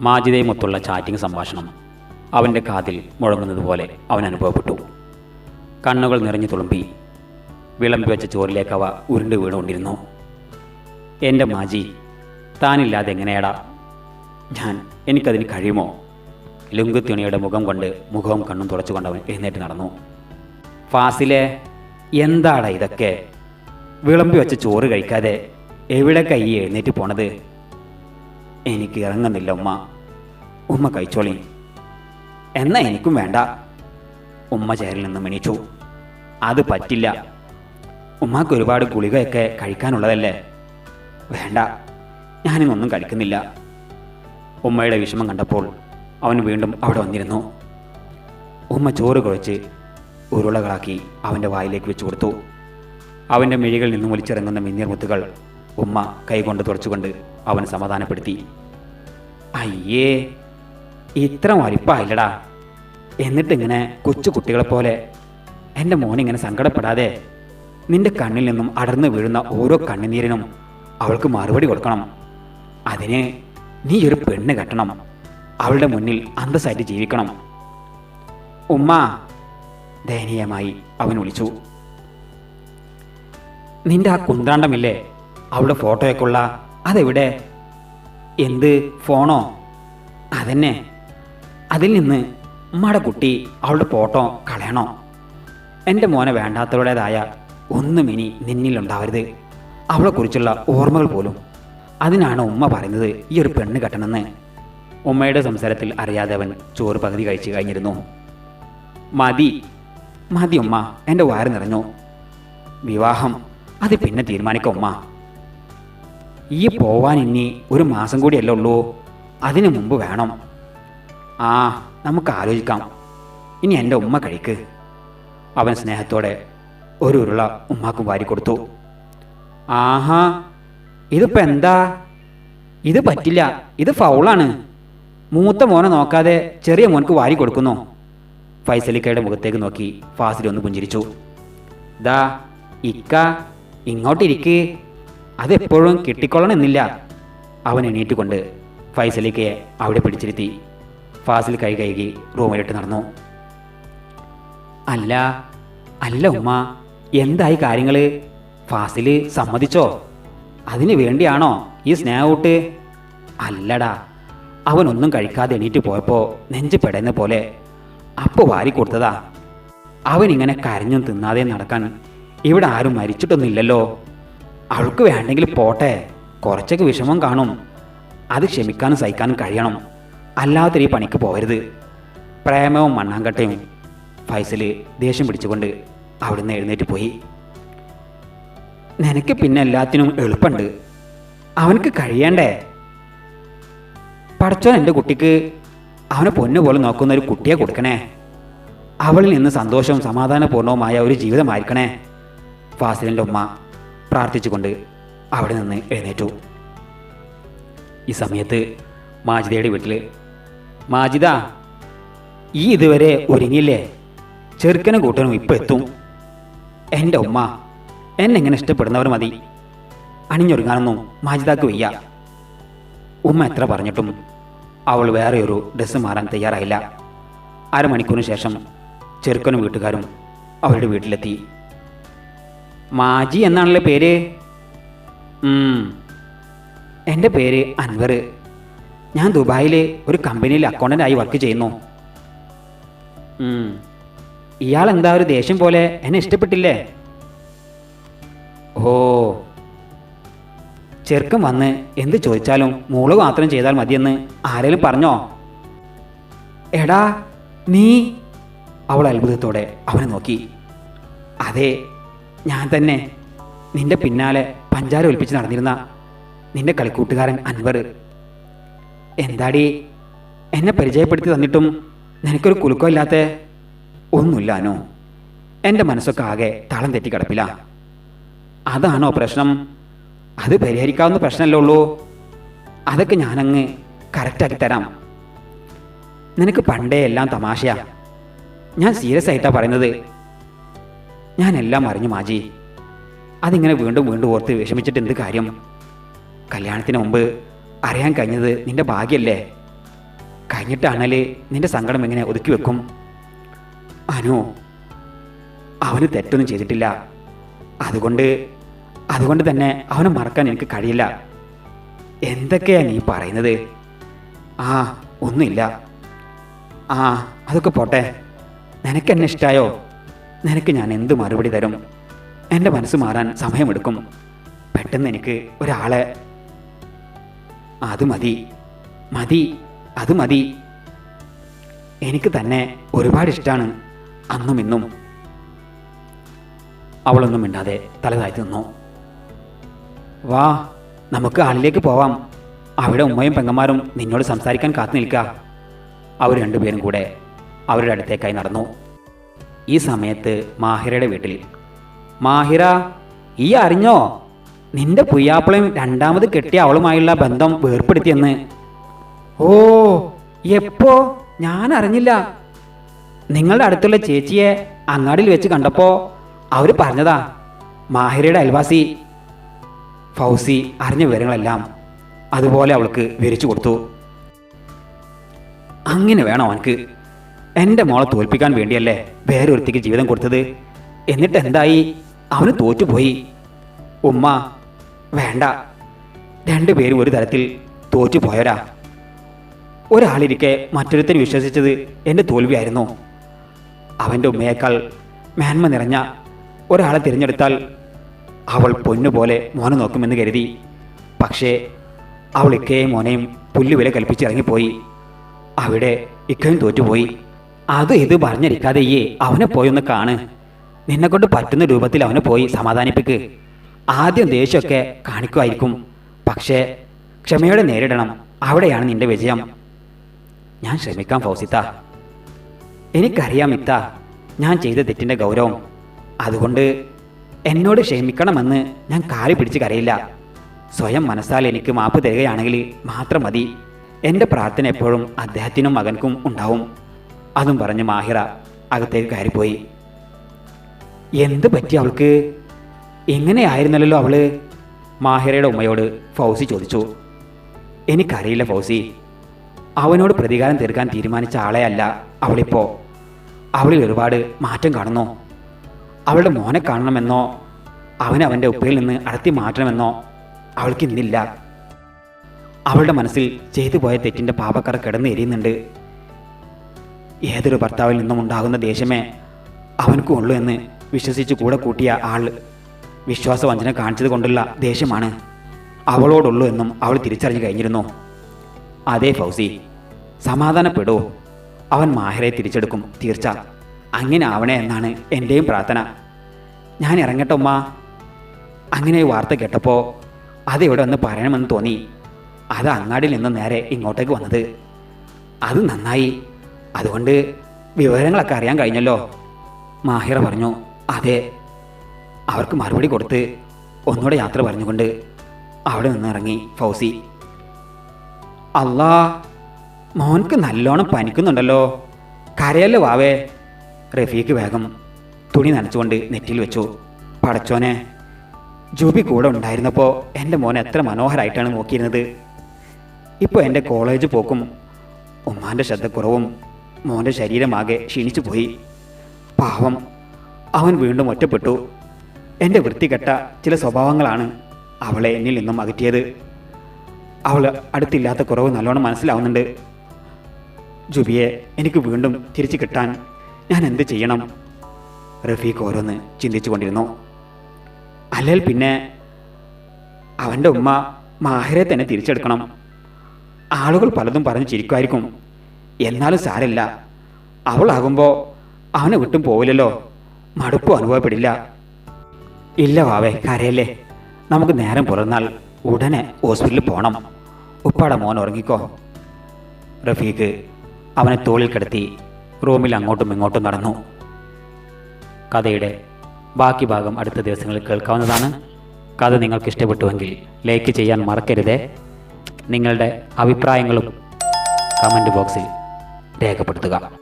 മാജിദയുമൊത്തുള്ള chatting സംഭാഷണം. അവന്റെ കാതിൽ മുഴങ്ങുന്നത് പോലെ അവൻ അനുഭവപ്പെട്ടു. കണ്ണുകൾ നിറഞ്ഞു തുളുമ്പി. വിളമ്പി വെച്ച ചോറിലേക്ക് അവ ഉരുണ്ട് വീണുകൊണ്ടിരുന്നു. എന്റെ മാജി താനില്ലാതെ എങ്ങനെയാടാ? ഞാൻ എനിക്കതിന് കഴിയുമോ? ലുങ്കുത്തുണിയുടെ മുഖം കൊണ്ട് മുഖവും കണ്ണും തുടച്ചുകൊണ്ട് അവൻ എഴുന്നേറ്റ് നടന്നു. ഫാസിലെ എന്താണ് ഇതൊക്കെ? വിളമ്പി വെച്ച ചോറ് കഴിക്കാതെ എവിടെ കൈ എഴുന്നേറ്റ് പോണത്? എനിക്ക് ഇറങ്ങുന്നില്ല ഉമ്മ. ഉമ്മ കഴിച്ചോളി. എന്നാ എനിക്കും വേണ്ട. ഉമ്മ ചേരിൽ നിന്ന് മിണിച്ചു അത് പറ്റില്ല. ഉമ്മാക്ക് ഒരുപാട് ഗുളികയൊക്കെ കഴിക്കാനുള്ളതല്ലേ? വേണ്ട. ഞാനിന്നൊന്നും കഴിക്കുന്നില്ല. ഉമ്മയുടെ വിഷമം കണ്ടപ്പോൾ അവൻ വീണ്ടും അവിടെ വന്നിരുന്നു. ഉമ്മ ചോറ് കുഴച്ച് ഉരുളകളാക്കി അവന്റെ വായിലേക്ക് വെച്ചു കൊടുത്തു. അവന്റെ മിഴികളിൽ നിന്നും ഒലിച്ചിറങ്ങുന്ന മിന്നീർ മുത്തുകൾ ഉമ്മ കൈകൊണ്ട് തുടച്ചുകൊണ്ട് അവൻ സമാധാനപ്പെടുത്തി. അയ്യേ ഇത്ര വലിപ്പമായില്ലടാ എന്നിട്ടിങ്ങനെ കൊച്ചു കുട്ടികളെ പോലെ എന്റെ മോനിങ്ങനെ സങ്കടപ്പെടാതെ നിന്റെ കണ്ണിൽ നിന്നും അടർന്നു വീഴുന്ന ഓരോ കണ്ണുനീരിനും അവൾക്ക് മറുപടി കൊടുക്കണം. അതിന് നീ ഒരു പെണ്ണ് കെട്ടണം. അവളുടെ മുന്നിൽ അന്തസ്സായിട്ട് ജീവിക്കണം. ഉമ്മ ദയനീയമായി അവൻ വിളിച്ചു. നിന്റെ ആ കുന്ത്രാണ്ടമില്ലേ? അവളുടെ ഫോട്ടോയൊക്കെ ഉള്ള അതെവിടെ? എന്ത് ഫോണോ? അതന്നെ. അതിൽ നിന്ന് ഉമ്മയുടെ കുട്ടി അവളുടെ ഫോട്ടോ കളയണോ? എന്റെ മോനെ വേണ്ടാത്തവരുടേതായ ഒന്നും ഇനി നിന്നിലുണ്ടാവരുത്. അവളെക്കുറിച്ചുള്ള ഓർമ്മകൾ പോലും. അതിനാണ് ഉമ്മ പറയുന്നത് ഈ ഒരു പെണ്ണ് കെട്ടണമെന്ന്. ഉമ്മയുടെ സംസാരത്തിൽ അറിയാതെ അവൻ ചോറ് പകുതി കഴിച്ചു കഴിഞ്ഞിരുന്നു. മതി മതി ഉമ്മ എന്റെ വയറ് നിറഞ്ഞു. വിവാഹം അത് പിന്നെ തീരുമാനിക്കാം ഉമ്മ? ഈ പോവാൻ ഇനി ഒരു മാസം കൂടിയല്ലേ ഉള്ളൂ. അതിനു മുമ്പ് വേണം. ആ നമുക്ക് ആലോചിക്കാം. ഇനി എന്റെ ഉമ്മ കഴിക്ക്. അവൻ സ്നേഹത്തോടെ ഒരു ഉരുള ഉമ്മാക്കും വാരി കൊടുത്തു. ആഹാ ഇതിപ്പോ എന്താ? ഇത് പറ്റില്ല ഇത് ഫൗളാണ്. മൂത്ത മോനെ നോക്കാതെ ചെറിയ മോനക്ക് വാരി കൊടുക്കുന്നു. ഫൈസലിക്കയുടെ മുഖത്തേക്ക് നോക്കി ഫാസിൽ ഒന്ന് പുഞ്ചിരിച്ചു. ദാ ഇക്ക ഇങ്ങോട്ടിരിക്ക്. അതെപ്പോഴും കിട്ടിക്കൊള്ളണമെന്നില്ല അവൻ എണീറ്റുകൊണ്ട് ഫൈസലിക്കയെ അവിടെ പിടിച്ചിരുത്തി. ഫാസിൽ കൈ കൈകി റൂമിലിട്ട് നടന്നു. അല്ല അല്ല ഉമ്മ എന്തായി കാര്യങ്ങൾ ഫാസിൽ സമ്മതിച്ചോ? അതിന് വേണ്ടിയാണോ ഈ സ്നേഹൂട്ട് അല്ലടാ അവനൊന്നും കഴിക്കാതെ എണീറ്റ് പോയപ്പോൾ നെഞ്ച് പെടുന്ന പോലെ അപ്പൊ വാരി കൊടുത്തതാ. അവൻ ഇങ്ങനെ കരഞ്ഞും തിന്നാതെ നടക്കാൻ ഇവിടെ ആരും മരിച്ചിട്ടൊന്നുമില്ലല്ലോ. അവൾക്ക് വേണ്ടെങ്കിൽ പോട്ടെ കുറച്ചൊക്കെ വിഷമം കാണും. അത് ക്ഷമിക്കാനും സഹിക്കാനും കഴിയണം. അല്ലാത്തൊരു പണിക്ക് പോകരുത്. പ്രേമവും മണ്ണാങ്കട്ടയും ഫൈസൽ ദേഷ്യം പിടിച്ചുകൊണ്ട് അവിടുന്ന് എഴുന്നേറ്റ് പോയി. നിനക്ക് പിന്നെ എല്ലാത്തിനും എളുപ്പമുണ്ട് അവനക്ക് കഴിയണ്ടേ? പഠിച്ചോൻ എന്റെ കുട്ടിക്ക് അവനെ പൊന്നു പോലെ നോക്കുന്ന ഒരു കുട്ടിയെ കൊടുക്കണേ. അവളിൽ നിന്ന് സന്തോഷവും സമാധാനപൂർണവുമായ ഒരു ജീവിതമായിരിക്കണേ. ഫാസിലിന്റെ ഉമ്മ പ്രാർത്ഥിച്ചുകൊണ്ട് അവിടെ നിന്ന് എഴുന്നേറ്റു. ഈ സമയത്ത് മാജിദയുടെ വീട്ടിൽ മാജിദ ഈ ഇതുവരെ ഒരുങ്ങില്ലേ ചെറുക്കനും കൂട്ടനും ഇപ്പം എത്തും. എന്റെ ഉമ്മ എന്നെ ഇങ്ങനെ ഇഷ്ടപ്പെടുന്നവർ മതി. അണിഞ്ഞൊരുങ്ങാനൊന്നും മാജിദാക്ക് വയ്യ. ഉമ്മ എത്ര പറഞ്ഞിട്ടും അവൾ വേറെ ഒരു ഡ്രസ്സ് മാറാൻ തയ്യാറായില്ല. അരമണിക്കൂറിന് ശേഷം ചെറുക്കനും വീട്ടുകാരും അവരുടെ വീട്ടിലെത്തി. മാജി എന്നാണല്ലോ പേര്. എന്റെ പേര് അൻവർ. ഞാൻ ദുബായിൽ ഒരു കമ്പനിയിൽ അക്കൗണ്ടന്റായി വർക്ക് ചെയ്യുന്നു. ഇയാൾ എന്താ ഒരു ദേഷ്യം പോലെ എന്നെ ഇഷ്ടപ്പെട്ടില്ലേ? ഓ. ചെറുക്കൻ വന്ന് എന്ത് ചോദിച്ചാലും മൂൾ മാത്രം ചെയ്താൽ മതിയെന്ന് ആരെങ്കിലും പറഞ്ഞോ? എടാ നീ? അവൾ അത്ഭുതത്തോടെ അവനെ നോക്കി. അതെ ഞാൻ തന്നെ. നിന്റെ പിന്നാലെ പഞ്ചാര ഒലിപ്പിച്ച് നടന്നിരുന്ന നിന്റെ കളിക്കൂട്ടുകാരൻ അൻവർ. എന്താടി? എന്നെ പരിചയപ്പെടുത്തി തന്നിട്ടും നിനക്കൊരു കുലുക്കമില്ലാത്ത ഒന്നുമില്ലാനോ? എന്റെ മനസ്സൊക്കെ ആകെ താളം തെറ്റി കിടപ്പില്ല അതാണോ പ്രശ്നം? അത് പരിഹരിക്കാവുന്ന പ്രശ്നമല്ലേ ഉള്ളൂ? അതൊക്കെ ഞാനങ്ങ് കറക്റ്റാക്കി തരാം. നിനക്ക് പണ്ടേ എല്ലാം തമാശയാ. ഞാൻ സീരിയസ് ആയിട്ടാ പറയുന്നത്. ഞാൻ എല്ലാം അറിഞ്ഞു മാജി. അതിങ്ങനെ വീണ്ടും വീണ്ടും ഓർത്ത് വിഷമിച്ചിട്ട് എന്ത് കാര്യം? കല്യാണത്തിന് മുമ്പ് അറിയാൻ കഴിഞ്ഞത് നിന്റെ ഭാഗ്യല്ലേ? കഴിഞ്ഞിട്ടാണേൽ നിന്റെ സങ്കടം എങ്ങനെ ഒതുക്കി വെക്കും? അനു അവന് തെറ്റൊന്നും ചെയ്തിട്ടില്ല. അതുകൊണ്ട് അതുകൊണ്ട് തന്നെ അവനെ മറക്കാൻ എനിക്ക് കഴിയില്ല. എന്തൊക്കെയാ നീ പറയുന്നത്? ആ ഒന്നുമില്ല. ആ അതൊക്കെ പോട്ടെ. നിനക്ക് എന്നെ ഇഷ്ടമായോ നിനക്ക് ഞാൻ എന്ത് മറുപടി തരും? എന്റെ മനസ്സ് മാറാൻ സമയമെടുക്കും. പെട്ടെന്ന് എനിക്ക് ഒരാളെ അത് മതി. മതി അത് മതി. എനിക്ക് തന്നെ ഒരുപാട് ഇഷ്ടമാണ് അന്നും ഇന്നും. അവളൊന്നും മിണ്ടാതെ തലതായി നിന്നു. വാ നമുക്ക് ആളിലേക്ക് പോവാം. അവിടെ ഉമ്മയും പെങ്ങന്മാരും നിന്നോട് സംസാരിക്കാൻ കാത്തു നിൽക്കുക അവർ രണ്ടുപേരും കൂടെ അവരുടെ അടുത്തേക്കായി നടന്നു. ഈ സമയത്ത് മാഹിരയുടെ വീട്ടിൽ. മാഹിര ഈ അറിഞ്ഞോ? നിന്റെ പുയ്യാപ്പിളയും രണ്ടാമത് കെട്ടിയ അവളുമായുള്ള ബന്ധം വേർപ്പെടുത്തിയെന്ന്. ഓ എപ്പോ? ഞാൻ അറിഞ്ഞില്ല നിങ്ങളുടെ അടുത്തുള്ള ചേച്ചിയെ അങ്ങാടിയിൽ വെച്ച് കണ്ടപ്പോ അവർ പറഞ്ഞതാ മാഹിരയുടെ അയൽവാസി ഫൗസി അറിഞ്ഞ വിവരങ്ങളെല്ലാം അതുപോലെ അവൾക്ക് വിവരിച്ചു കൊടുത്തു. അങ്ങനെ വേണം അവനക്ക് എന്റെ മോളെ തോൽപ്പിക്കാൻ വേണ്ടിയല്ലേ വേറെ ഒരുത്തിക്ക് ജീവിതം കൊടുത്തത്. എന്നിട്ട് എന്തായി? അവന് തോറ്റുപോയി. ഉമ്മ വേണ്ട. രണ്ടുപേരും ഒരു തരത്തിൽ തോറ്റുപോയവരാ. ഒരാളിരിക്കെ മറ്റൊരുത്തൻ വിശ്വസിച്ചത് എന്റെ തോൽവിയായിരുന്നു. അവന്റെ ഉമ്മയേക്കാൾ മേന്മ നിറഞ്ഞ ഒരാളെ തിരഞ്ഞെടുത്താൽ അവൾ പൊന്നുപോലെ മോനെ നോക്കുമെന്ന് കരുതി. പക്ഷേ അവൾ ഇക്കയും മോനെയും പുല്ലുവില കൽപ്പിച്ചിറങ്ങിപ്പോയി. അവിടെ ഇക്കയും തോറ്റുപോയി. അത് ഇത് പറഞ്ഞിരിക്കാതെ അവനെ പോയി ഒന്ന് കാണ്. നിന്നെ കൊണ്ട് പറ്റുന്ന രൂപത്തിൽ അവനെ പോയി സമാധാനിപ്പിക്ക്. ആദ്യം ദേഷ്യമൊക്കെ കാണിക്കുമായിരിക്കും. പക്ഷേ ക്ഷമയോടെ നേരിടണം. അവിടെയാണ് നിന്റെ വിജയം. ഞാൻ ശ്രമിക്കാം ഫൗസിത്ത. എനിക്കറിയാം ഇത്ത ഞാൻ ചെയ്ത തെറ്റിന്റെ ഗൗരവം. അതുകൊണ്ട് എന്നോട് ക്ഷമിക്കണമെന്ന് ഞാൻ കാലി പിടിച്ച് കരയില്ല. സ്വയം മനസ്സാൽ എനിക്ക് മാപ്പ് തരികയാണെങ്കിൽ മാത്രം മതി. എന്റെ പ്രാർത്ഥന എപ്പോഴും അദ്ദേഹത്തിനും മകൻക്കും ഉണ്ടാവും. അതും പറഞ്ഞ് മാഹിറ അകത്തേക്ക് കയറിപ്പോയി. എന്ത് പറ്റി അവൾക്ക്? എങ്ങനെയായിരുന്നല്ലോ അവൾ? മാഹിറയുടെ ഉമ്മയോട് ഫൗസി ചോദിച്ചു. എനിക്കറിയില്ല ഫൗസി. അവനോട് പ്രതികാരം തീർക്കാൻ തീരുമാനിച്ച ആളെ അല്ല അവളിപ്പോ. അവളിൽ ഒരുപാട് മാറ്റം കാണുന്നു. അവളുടെ മോനെ കാണണമെന്നോ അവനെ അവന്റെ ഉപ്പയിൽ നിന്ന് അടത്തി മാറ്റണമെന്നോ അവൾക്ക് ഇന്നില്ല. അവളുടെ മനസ്സിൽ ചെയ്തു പോയ തെറ്റിന്റെ പാപക്കറ കിടന്ന് എരിയുന്നുണ്ട്. ഏതൊരു ഭർത്താവിൽ നിന്നും ഉണ്ടാകുന്ന ദേഷ്യമേ അവനക്കും ഉള്ളൂ എന്ന് വിശ്വസിച്ച് കൂടെ കൂട്ടിയ ആൾ വിശ്വാസവഞ്ചന കാണിച്ചത് കൊണ്ടുള്ള ദേഷ്യമാണ് അവളോടുള്ളൂ എന്നും അവൾ തിരിച്ചറിഞ്ഞു കഴിഞ്ഞിരുന്നു. അതേ ഫൗസി സമാധാനപ്പെടൂ. അവൻ മാഹിറെ തിരിച്ചെടുക്കും തീർച്ച. അങ്ങനെ ആവണേ എന്നാണ് എന്റെയും പ്രാർത്ഥന. ഞാൻ ഇറങ്ങട്ടെ ഉമ്മ. അങ്ങനെ വാർത്ത കേട്ടപ്പോൾ അത് ഇവിടെ ഒന്ന് പറയണമെന്ന് തോന്നി. അത് അങ്ങാടിയിൽ നിന്ന് നേരെ ഇങ്ങോട്ടേക്ക് വന്നത്. അത് നന്നായി. അതുകൊണ്ട് വിവരങ്ങളൊക്കെ അറിയാൻ കഴിഞ്ഞല്ലോ. മാഹിറ പറഞ്ഞു അതെ അവർക്ക് മറുപടി കൊടുത്ത് ഒന്നുകൂടെ യാത്ര പറഞ്ഞുകൊണ്ട് അവിടെ നിന്ന് ഇറങ്ങി ഫൗസി. അല്ലാ മോൻക്ക് നല്ലോണം പനിക്കുന്നുണ്ടല്ലോ. കരയല്ലോ വാവേ? റഫീക്ക് വേഗം തുണി നനച്ചുകൊണ്ട് നെറ്റിയിൽ വെച്ചു. പടച്ചോനെ ജൂബി കൂടെ ഉണ്ടായിരുന്നപ്പോൾ എന്റെ മോൻ എത്ര മനോഹരമായിട്ടാണ് നോക്കിയിരുന്നത്. ഇപ്പോൾ എന്റെ കോളേജ് പോക്കും ഉമ്മാന്റെ ശ്രദ്ധക്കുറവും മോന്റെ ശരീരമാകെ ക്ഷീണിച്ചു പോയി പാവം അവൻ വീണ്ടും ഒറ്റപ്പെട്ടു. എന്റെ വൃത്തികെട്ട ചില സ്വഭാവങ്ങളാണ് അവളെ എന്നിൽ നിന്നും അകറ്റിയത്. അവൾ അടുത്തില്ലാത്ത കുറവ് നല്ലോണം മനസ്സിലാവുന്നുണ്ട്. ജുബിയെ എനിക്ക് വീണ്ടും തിരിച്ചു കിട്ടാൻ ഞാൻ എന്ത് ചെയ്യണം? റഫീഖ് ഓരോന്ന് ചിന്തിച്ചു കൊണ്ടിരുന്നു. അല്ലെങ്കിൽ പിന്നെ അവന്റെ ഉമ്മ മാഹിരെ തന്നെ തിരിച്ചെടുക്കണം. ആളുകൾ പലതും പറഞ്ഞ് ചിരിക്കുമായിരിക്കും. എന്നാലും സാരമില്ല. അവളാകുമ്പോൾ അവനെ വിട്ടും പോവില്ലല്ലോ. മടുപ്പും അനുഭവപ്പെടില്ല. ഇല്ല വാവേ കരയല്ലേ? നമുക്ക് നേരം പുറന്നാൽ ഉടനെ ഹോസ്പിറ്റലിൽ പോകണം ഉപ്പാടെ മോൻ ഉറങ്ങിക്കോ. റഫീഖ് അവനെ തോളിൽ കിടത്തി റൂമിൽ അങ്ങോട്ടും ഇങ്ങോട്ടും നടന്നു. കഥയുടെ ബാക്കി ഭാഗം അടുത്ത ദിവസങ്ങളിൽ കേൾക്കാവുന്നതാണ്. കഥ നിങ്ങൾക്ക് ഇഷ്ടപ്പെട്ടുവെങ്കിൽ ലൈക്ക് ചെയ്യാൻ മറക്കരുതേ. നിങ്ങളുടെ അഭിപ്രായങ്ങളും കമന്റ് ബോക്സിൽ രേഖപ്പെടുത്തുക.